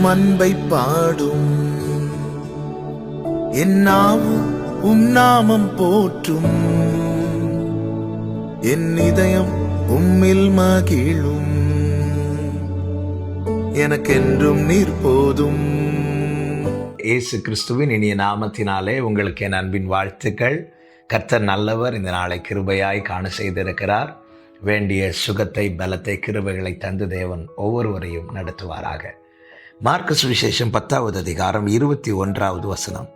உம் அன்பை பாடும். என்னாவும் உம் நாமம் போற்றும். என் இதயம் உம்மில் மகிழும். எனக்கென்றும் நீர் போதும். இயேசு கிறிஸ்துவின் இனிய நாமத்தினாலே உங்களுக்கு என் அன்பின் வாழ்த்துக்கள். கர்த்தர் நல்லவர் இந்த நாளை கிருபையாய் காண செய்திருக்கிறார். வேண்டிய சுகத்தை பலத்தை கிருபைகளை தந்து தேவன் ஒவ்வொருவரையும் நடத்துவாராக. மார்க்க சுவிசேஷம் பத்தாவது அதிகாரம் இருபத்தி ஒன்றாவது வசனம்.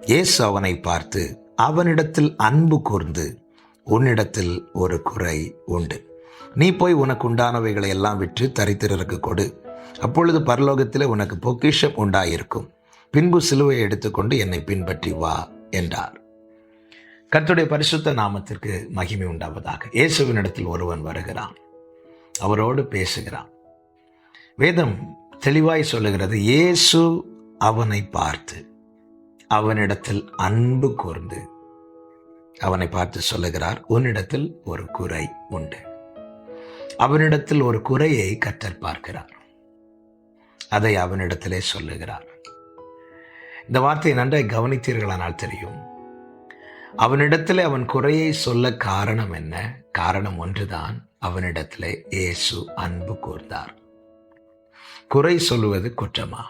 இயேசு அவனை பார்த்து அவனிடத்தில் அன்பு கூர்ந்து உன்னிடத்தில் ஒரு குறை உண்டு. நீ போய் உனக்கு உண்டானவைகளை எல்லாம் விற்று தரித்திரருக்கு கொடு. அப்பொழுது பரலோகத்தில் உனக்கு பொக்கிஷம் உண்டாயிருக்கும். பின்பு சிலுவையை எடுத்துக்கொண்டு என்னை பின்பற்றி வா என்றார். கத்துடைய பரிசுத்த நாமத்திற்கு மகிமை உண்டாவதாக. இயேசுவினிடத்தில் ஒருவன் வருகிறான். அவரோடு பேசுகிறான். வேதம் தெளிவாய் சொல்லுகிறது. இயேசு அவனை பார்த்து அவனிடத்தில் அன்பு கூர்ந்து அவனை பார்த்து சொல்லுகிறார் உன்னிடத்தில் ஒரு குறை உண்டு. அவனிடத்தில் ஒரு குறையை கற்றல் பார்க்கிறார். அதை அவனிடத்திலே சொல்லுகிறார். இந்த வார்த்தையை நன்றாய் கவனித்தீர்களானால் தெரியும். அவனிடத்திலே அவன் குறையை சொல்ல காரணம் என்ன? காரணம் ஒன்றுதான். அவனிடத்திலே இயேசு அன்பு கூர்ந்தார். குறை சொல்லுவது குற்றமா?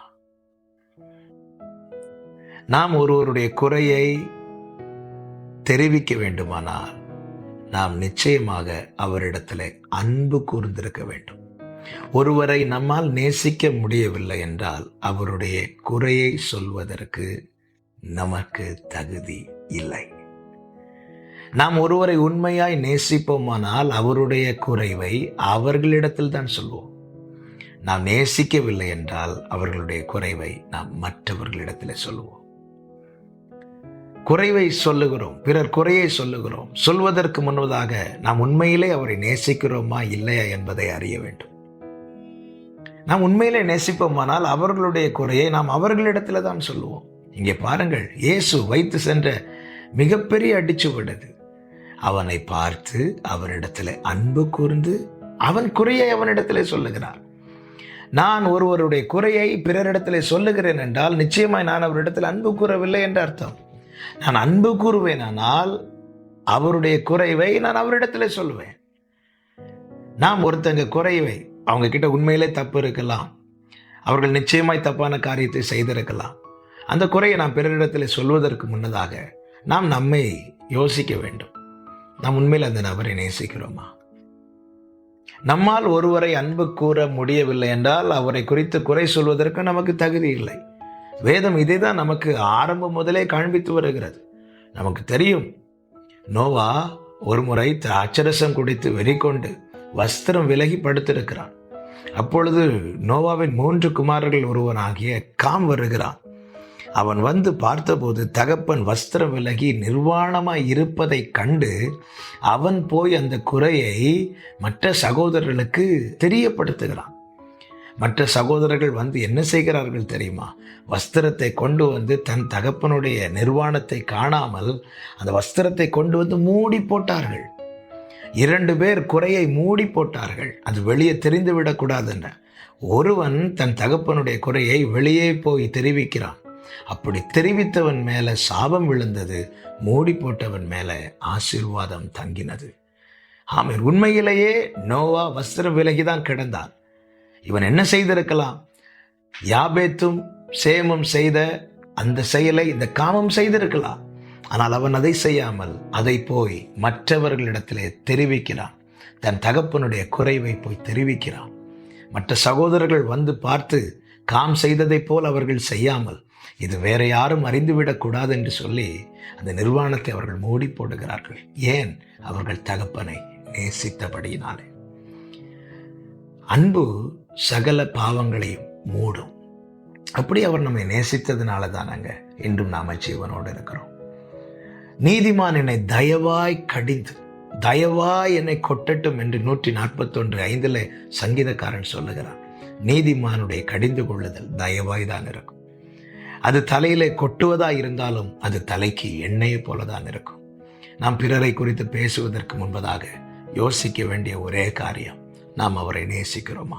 நாம் ஒருவருடைய குறையை தெரிவிக்க வேண்டுமானால் நாம் நிச்சயமாக அவரிடத்தில் அன்பு கூர்ந்திருக்க வேண்டும். ஒருவரை நம்மால் நேசிக்க முடியவில்லை என்றால் அவருடைய குறையை சொல்வதற்கு நமக்கு தகுதி இல்லை. நாம் ஒருவரை உண்மையாய் நேசிப்போமானால் அவருடைய குறைவை அவர்களிடத்தில் தான் சொல்வோம். நாம் நேசிக்கவில்லை என்றால் அவர்களுடைய குறைவை நாம் மற்றவர்களிடத்தில் சொல்லுவோம். குறைவை சொல்லுகிறோம் பிறர் குறையை சொல்லுகிறோம். சொல்வதற்கு முன்பதாக நாம் உண்மையிலே அவரை நேசிக்கிறோமா இல்லையா என்பதை அறிய வேண்டும். நாம் உண்மையிலே நேசிப்போமானால் அவர்களுடைய குறையை நாம் அவர்களிடத்தில் தான் சொல்லுவோம். இங்கே பாருங்கள் இயேசு வைத்து சென்ற மிகப்பெரிய அடிச்சுவிடுது. அவனை பார்த்து அவனிடத்தில் அன்பு கூர்ந்து அவன் குறையை அவனிடத்திலே சொல்லுகிறார். நான் ஒருவருடைய குறையை பிறரிடத்தில் சொல்லுகிறேன் என்றால் நிச்சயமாய் நான் அவரிடத்தில் அன்பு கூறவில்லை என்று அர்த்தம். நான் அன்பு கூறுவேனானால் அவருடைய குறைவை நான் அவரிடத்தில் சொல்லுவேன் நாம் ஒருத்தங்க குறைவை அவங்க கிட்ட உண்மையிலே தப்பு இருக்கலாம். அவர்கள் நிச்சயமாய் தப்பான காரியத்தை செய்திருக்கலாம். அந்த குறையை நாம் பிறரிடத்தில் சொல்வதற்கு முன்னதாக நாம் நம்மை யோசிக்க வேண்டும். நாம் உண்மையில் அந்த நபரை நேசிக்கிறோமா? நம்மால் ஒருவரை அன்பு கூற முடியவில்லை என்றால் அவரை குறித்து குறை சொல்வதற்கு நமக்கு தகுதி இல்லை. வேதம் இதை தான் நமக்கு ஆரம்பம் முதலே காண்பித்து வருகிறது. நமக்கு தெரியும். நோவா ஒரு முறை அச்சரசம் குடித்து வெறிக்கொண்டு வஸ்திரம் விலகி படுத்திருக்கிறான். அப்பொழுது நோவாவின் மூன்று குமாரர்கள் ஒருவனாகிய காம் வருகிறான். அவன் வந்து பார்த்தபோது தகப்பன் வஸ்திரம் விலகி நிர்வாணமாக இருப்பதை கண்டு அவன் போய் அந்த குறையை மற்ற சகோதரர்களுக்கு தெரியப்படுத்துகிறான். மற்ற சகோதரர்கள் வந்து என்ன செய்கிறார்கள் தெரியுமா? வஸ்திரத்தை கொண்டு வந்து தன் தகப்பனுடைய நிர்வாணத்தை காணாமல் அந்த வஸ்திரத்தை கொண்டு வந்து மூடி போட்டார்கள். இரண்டு பேர் குறையை மூடி போட்டார்கள். அது வெளியே தெரிந்து விடக்கூடாதுன்னு ஒருவன் தன் தகப்பனுடைய குறையை வெளியே போய் தெரிவிக்கிறான். அப்படி தெரிவித்தவன் மேலே சாபம் விழுந்தது மூடி போட்டவன் மேல ஆசீர்வாதம் தங்கினது. ஆமீர் உண்மையிலேயே நோவா வஸ்திரம் விலகிதான் கிடந்தான். இவன் என்ன செய்திருக்கலாம்? யாபேத்தும் சேமும் செய்த அந்த செயலை இந்த காமம் செய்திருக்கலாம். ஆனால் அவன் அதை செய்யாமல் அதை போய் மற்றவர்களிடத்திலே தெரிவிக்கிறான். தன் தகப்பனுடைய குறைவை போய் தெரிவிக்கிறான். மற்ற சகோதரர்கள் வந்து பார்த்து காம் செய்ததைப் போல் அவர்கள் செய்யாமல் இது வேற யாரும் அறிந்துவிடக்கூடாது என்று சொல்லி அந்த நிர்வாணத்தை அவர்கள் மூடி போடுகிறார்கள். ஏன்? அவர்கள் தகப்பனை நேசித்தபடியினாலே. அன்பு சகல பாவங்களையும் மூடும். அப்படி அவர் நம்மை நேசித்ததுனால தானங்க இன்றும் நாம ஜீவனோடு இருக்கிறோம். நீதிமான் என்னை தயவாய் கடிந்து தயவாய் என்னை கொட்டட்டும் என்று நூற்றி நாற்பத்தொன்று ஐந்தில் சங்கீதக்காரன் சொல்லுகிறான். நீதிமானுடைய கடிந்து கொள்ளுதல் தயவாய் தான் இருக்கும். அது தலையிலே கொட்டுவதா இருந்தாலும் அது தலைக்கு எண்ணெயை போல தான் இருக்கும். நாம் பிறரை குறித்து பேசுவதற்கு முன்பதாக யோசிக்க வேண்டிய ஒரே காரியம் நாம் அவரை நேசிக்கிறோமா?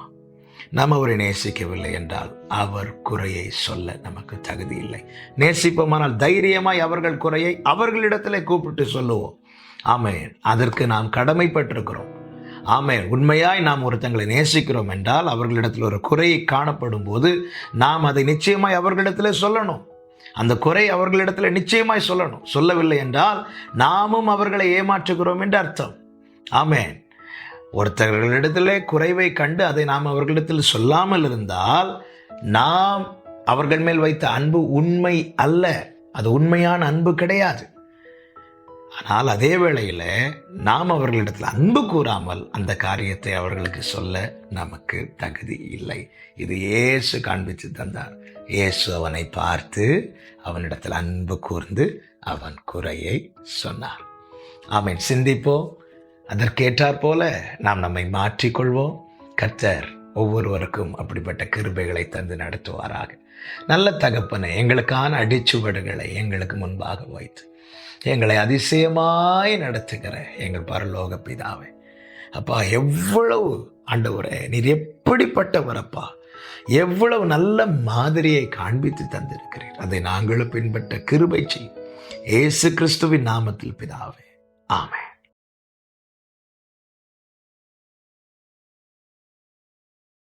நாம் அவரை நேசிக்கவில்லை என்றால் அவர் குறையை சொல்ல நமக்கு தகுதி இல்லை. நேசிப்போமானால் தைரியமாய் அவர்கள் குறையை அவர்களிடத்திலே கூப்பிட்டு சொல்லுவோம். ஆமே அதற்கு நாம் கடமைப்பட்டிருக்கிறோம். ஆமே உண்மையாய் நாம் ஒருத்தங்களை நேசிக்கிறோம் என்றால் அவர்களிடத்தில் ஒரு குறை காணப்படும் போது நாம் அதை நிச்சயமாய் அவர்களிடத்தில் சொல்லணும். அந்த குறை அவர்களிடத்தில் நிச்சயமாய் சொல்லணும். சொல்லவில்லை என்றால் நாமும் அவர்களை ஏமாற்றுகிறோம் என்று அர்த்தம். ஆமென். ஒருத்தர்களிடத்திலே குறைவை கண்டு அதை நாம் அவர்களிடத்தில் சொல்லாமல் இருந்தால் நாம் அவர்கள் மேல் வைத்த அன்பு உண்மை அல்ல. அது உண்மையான அன்பு கிடையாது. ஆனால் அதே வேளையில் நாம் அவர்களிடத்தில் அன்பு கூறாமல் அந்த காரியத்தை அவர்களுக்கு சொல்ல நமக்கு தகுதி இல்லை. இது இயேசு காண்பித்து தந்தார். இயேசு அவனை பார்த்து அவனிடத்தில் அன்பு கூர்ந்து அவன் குறையை சொன்னார். அவன் சிந்திப்போம் அதற்கேற்றாற் போல நாம் நம்மை மாற்றிக்கொள்வோம். கர்த்தர் ஒவ்வொருவருக்கும் அப்படிப்பட்ட கிருபைகளை தந்து நடத்துவாராக. நல்ல தகப்பனை எங்களுக்கான அடிச்சுவடுகளை எங்களுக்கு முன்பாக வைத்து எங்களை அதிசயமாய் நடத்துகிற எங்கள் பரலோக பிதாவே. அப்பா எவ்வளவு ஆண்டவரே நீர் எப்படிப்பட்டவரப்பா. எவ்வளவு நல்ல மாதிரியை காண்பித்து தந்திருக்கிறீர். அதை நாங்களும் பின்பற்ற கிருபை செய்யும். இயேசு கிறிஸ்துவின் நாமத்தில் பிதாவே. ஆமே